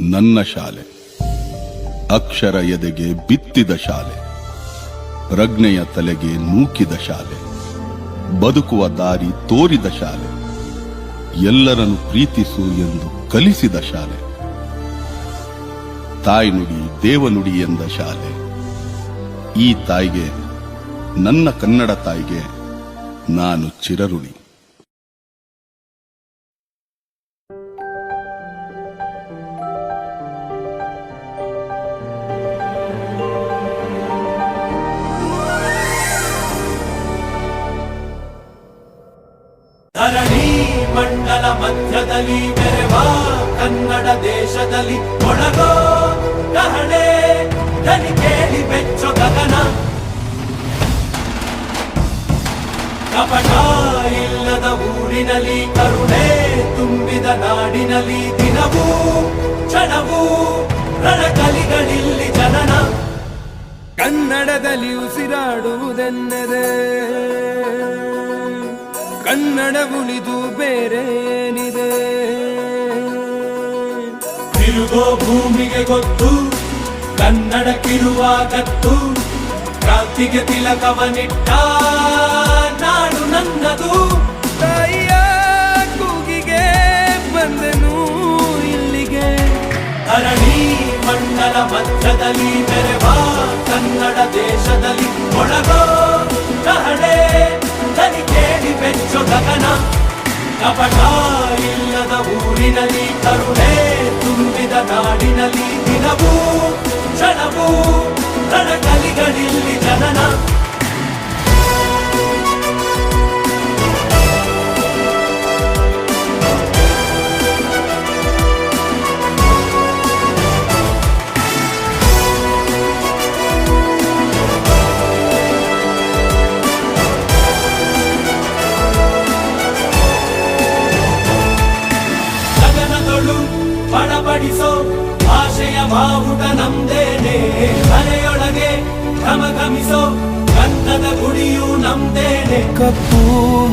ನನ್ನ ಶಾಲೆ. ಅಕ್ಷರ ಎದೆಗೆ ಬಿತ್ತಿದ ಶಾಲೆ. ಪ್ರಜ್ಞೆಯ ತಲೆಗೆ ನೂಕಿದ ಶಾಲೆ. ಬದುಕುವ ದಾರಿ ತೋರಿದ ಶಾಲೆ. ಎಲ್ಲರನ್ನು ಪ್ರೀತಿಸು ಎಂದು ಕಲಿಸಿದ ಶಾಲೆ. ತಾಯ್ನುಡಿ, ದೇವನುಡಿ ಎಂದ ಶಾಲೆ. ಈ ತಾಯಿಗೆ, ನನ್ನ ಕನ್ನಡ ತಾಯಿಗೆ ನಾನು ಚಿರಋಣಿ. ಮಧ್ಯದಲ್ಲಿ ಮೆರೆವಾ ಕನ್ನಡ ದೇಶದಲ್ಲಿ ಮೊಳಗೋ ಕಹಳೆ ಧನಿ ಕೇಳಿ ಬೆಚ್ಚು ಗಗನ. ಕಪಟ ಇಲ್ಲದ ಊರಿನಲ್ಲಿ, ಕರುಣೆ ತುಂಬಿದ ನಾಡಿನಲ್ಲಿ ದಿನವೂ ಕ್ಷಣವೂ ರಣಕಲಿಗಳಿಲ್ಲಿ ಜನನ. ಕನ್ನಡದಲ್ಲಿ ಉಸಿರಾಡುವುದೆನ್ನದೆ ಕನ್ನಡ ಉಳಿದು ಬೇರೇನಿದೆ? ತಿರುಗೋ ಭೂಮಿಗೆ ಗೊತ್ತು ಕನ್ನಡಕ್ಕಿರುವ ಗತ್ತು ಕ್ರಾಂತಿಗೆ ತಿಲಕವನಿಟ್ಟ ನಾಡು ನನ್ನದು. ತಾಯಿಯ ಕೂಗಿಗೆ ಬಂದನು ಇಲ್ಲಿಗೆ? ಅರಣಿ ಮಂಡಲ ಮಧ್ಯದಲ್ಲಿ ಮೆರೆವ ಕನ್ನಡ ದೇಶದಲ್ಲಿ ಒಳಗೋ ಕಹಳೆ అతని కేలి పెంచు గగనం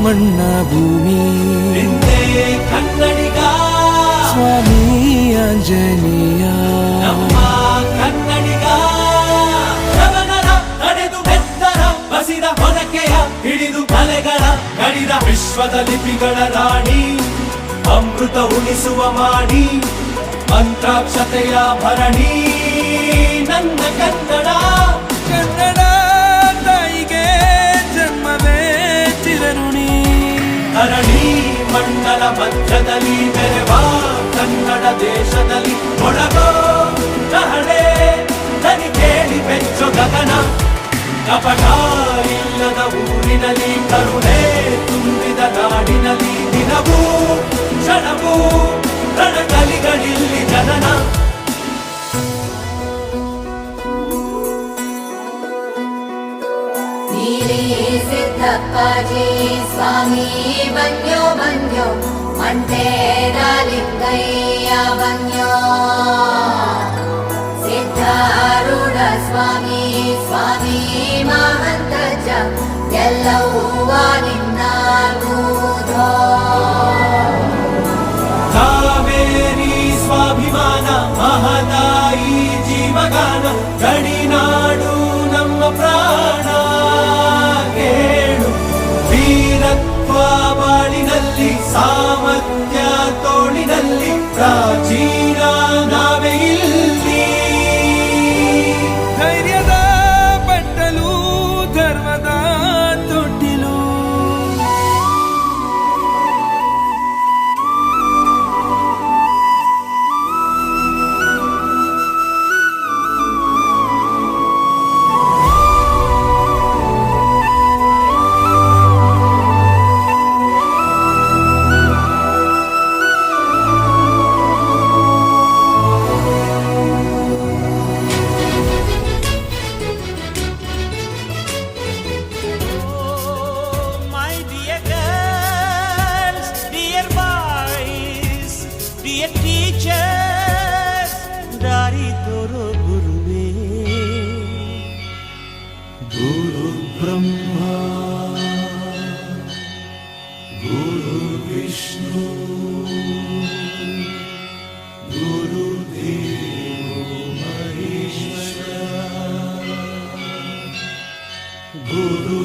ಮಣ್ಣ ಭೂಮಿ. ಕನ್ನಡಿಗ. ಸ್ವಾಮಿ ಆಂಜನೇಯ. ಕನ್ನಡಿಗ. ನಡೆದು ಬೆತ್ತರ ಬಸಿದ ಹೊರಕೆಯ ಹಿಡಿದು ಕಲೆಗಳ ಗಡಿದ ವಿಶ್ವದ ಲಿಪಿಗಳ ರಾಣಿ. ಅಮೃತ ಉಳಿಸುವ ಮಾಡಿ ಮಂತ್ರಾಕ್ಷತೆಯ ಭರಣಿ. ನನ್ನ ಕನ್ನಡ. ಮಂಡಲ ಮಧ್ಯದಲ್ಲಿ ಮೆರೆವ ಕನ್ನಡ ದೇಶದಲ್ಲಿ ಮೊಳಗೋ ಕಹಳೆ ನನಿ ಕೇಳಿ ಬೆಚ್ಚು ಗಗನ. ಕಪಟ ಇಲ್ಲದ ಊರಿನಲ್ಲಿ ಕರುಣೆ ತುಂಬಿದ ನಾಡಿನಲ್ಲಿ ದಿನವೂ, ಕ್ಷಣವೂ, ರಣಕಲಿಗಳಿಲ್ಲಿ ಜನನ. ನೀಲೇ ಸಿದ್ದಪ್ಪಾಜಿ ಸ್ವಾಮಿ ಬನ್ಯೋ ಬನ್ಯೋ ಮಂಟೇದ ಲಿಂಗಯ್ಯ ಬನ್ಯೋ ಸಿದ್ಧಾರೂಢ ಸ್ವಾಮಿ ಸ್ವಾಮಿ ಮಹಂತಜ್ಜ ಎಲ್ಲವೂ ನಿನ್ನ ಗೂಢೋ ಕಾವೇರಿ ಸ್ವಾಭಿಮಾನ ಮಹದಾಯಿ ಜೀವಗಾನ ಗಡಿನಾಡು ನಮ್ಮ ಪ್ರಾಣ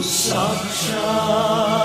Sunshine.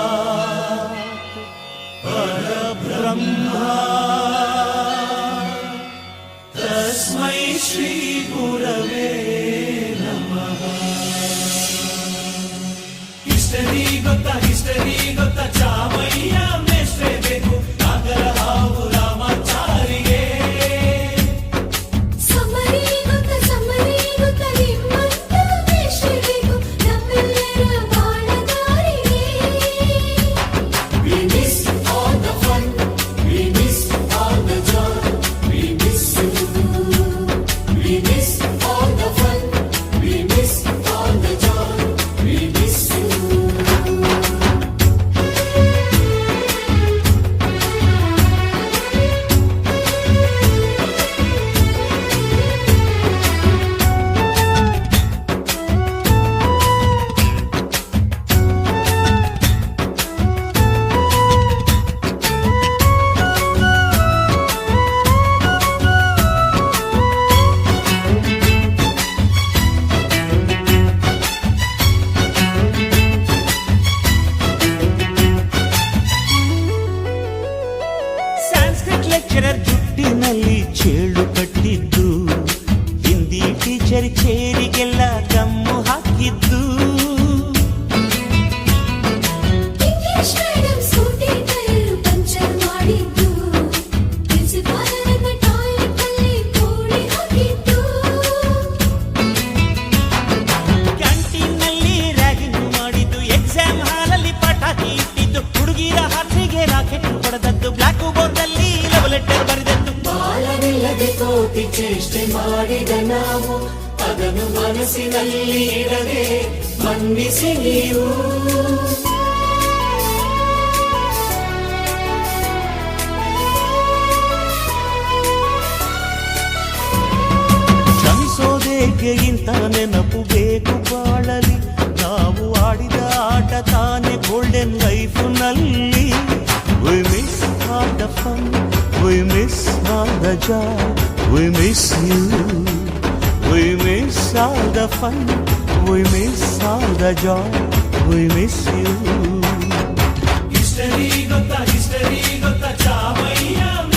ಅದನ್ನು ಮನಸ್ಸಿನಲ್ಲಿ ಇಡದೆ ಮನ್ನಿಸಿ ನೀವು ಕ್ಷಮಿಸೋದೇಕೆ ಇಂಥ ನೆನಪು ಬೇಕು ಬಾಳಲಿ ನಾವು ಆಡಿದ ಆಟ ತಾನೇ ಗೋಲ್ಡನ್ ಲೈಫ್ ನಲ್ಲಿ We miss all the fun, we miss all the joy, we miss you. the fun. We miss all the joy. We miss you. History gotta, history gotta, chamaiya.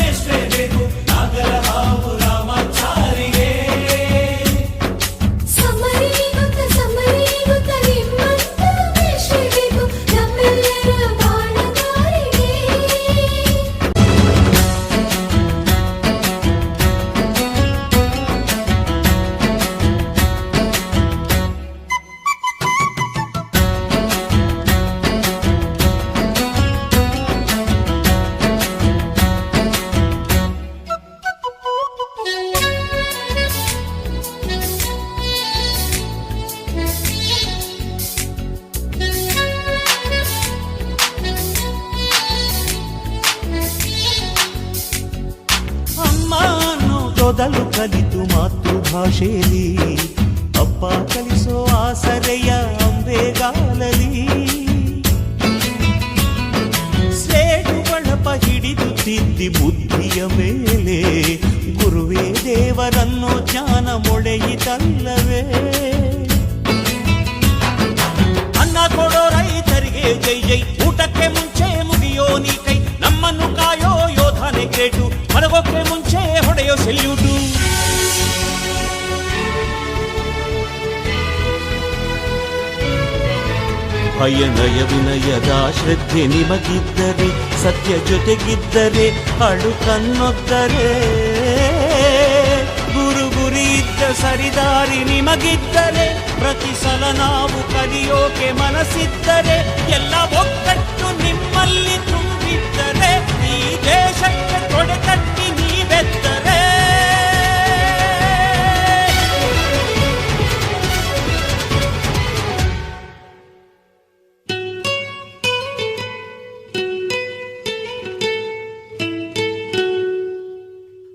ಅನ್ನೋದೊದಲು ಕಲಿತು ಮಾತೃಭಾಷೆಯಲ್ಲಿ, ಅಪ್ಪ ಕಲಿಸೋ ಆಸರೆಯ ಅಂಬೆಗಾಲಲಿ ಸೇಡು ಬಳಪ ಹಿಡಿದು ತಿದ್ದಿ ಬುದ್ಧಿಯ ಮೇಲೆ, ಗುರುವೇ ದೇವರನ್ನು ಜ್ಞಾನ ಮೊಳೆಯಿತಲ್ಲವೇ. ಭಯನಯ ವಿನಯದ ಶ್ರದ್ಧೆ ನಿಮಗಿದ್ದರೆ, ಸತ್ಯ ಜೊತೆಗಿದ್ದರೆ ಅಳು ಕನ್ನೊದ್ದರೆ ಗುರು ಗುರಿ ಇದ್ದ ಸರಿದಾರಿ ನಿಮಗಿದ್ದರೆ, ಪ್ರತಿ ಸಲ ನಾವು ಕಲಿಯೋಕೆ ಮನಸ್ಸಿದ್ದರೆ, ಎಲ್ಲ ಒಗ್ಗಟ್ಟು ನಿಮ್ಮಲ್ಲಿ ತುಂಬಿದ್ದರೆ, ಈ ದೇಶಕ್ಕೆ ತೊಡೆ ತಟ್ಟಿ ನೀವೆತ್ತರೆ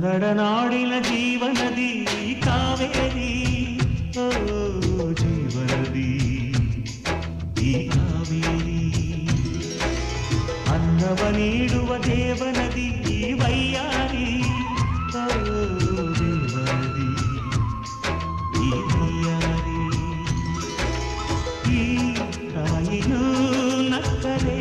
ಕನ್ನಡ ನಾಡಿನ ಜೀವನದಿ ಕಾವೇರಿ ಓ ಜೀವನದಿ ಈ ಕಾವೇರಿ ಅನ್ನವ ನೀಡುವ ದೇವನದಿ ಈ ವೈಯಾರಿ ಓ ದೇವನದಿ ಈ ವೈಯಾರಿ ಈ ತಾಯಿಯೂ ನಕ್ಕರೆ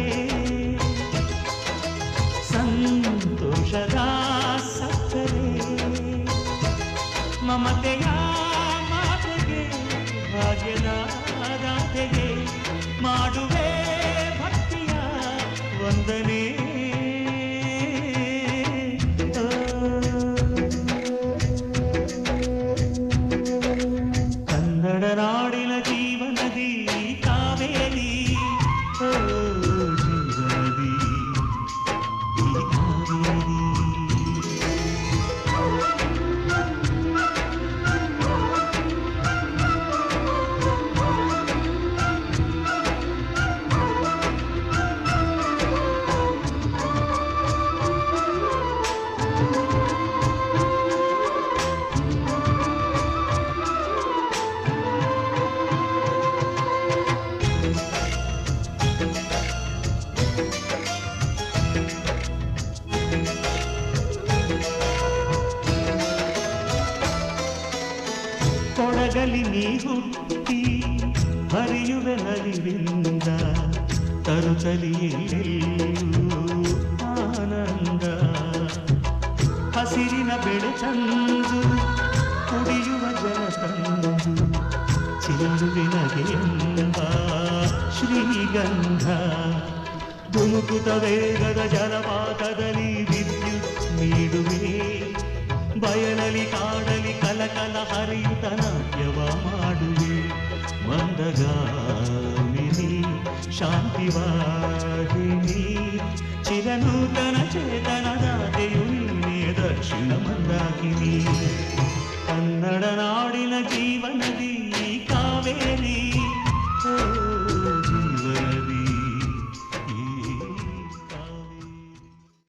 ನಲಿವಿಂದ ತರುತ್ತಲಿಯೆಲ್ಲೂ ಆನಂದ ಹಸಿರಿನ ಬೆಳೆ ತಂದು ಕುಡಿಯುವ ಜಲ ತಂದು ಚೆಲ್ಲುವಿನಗೆ ಎಂಬ ಶ್ರೀಗಂಧ ಧುಮುಕುತ ವೇಗದ ಜಲಪಾತದಲ್ಲಿ ವಿದ್ಯುತ್ ನೀಡುವೆ ಬಯಲಲಿ ಕಾಡಲಿ ಕಲಕಲ ಹರಿಯುತ ನಾಟ್ಯವ ಶಿವಾ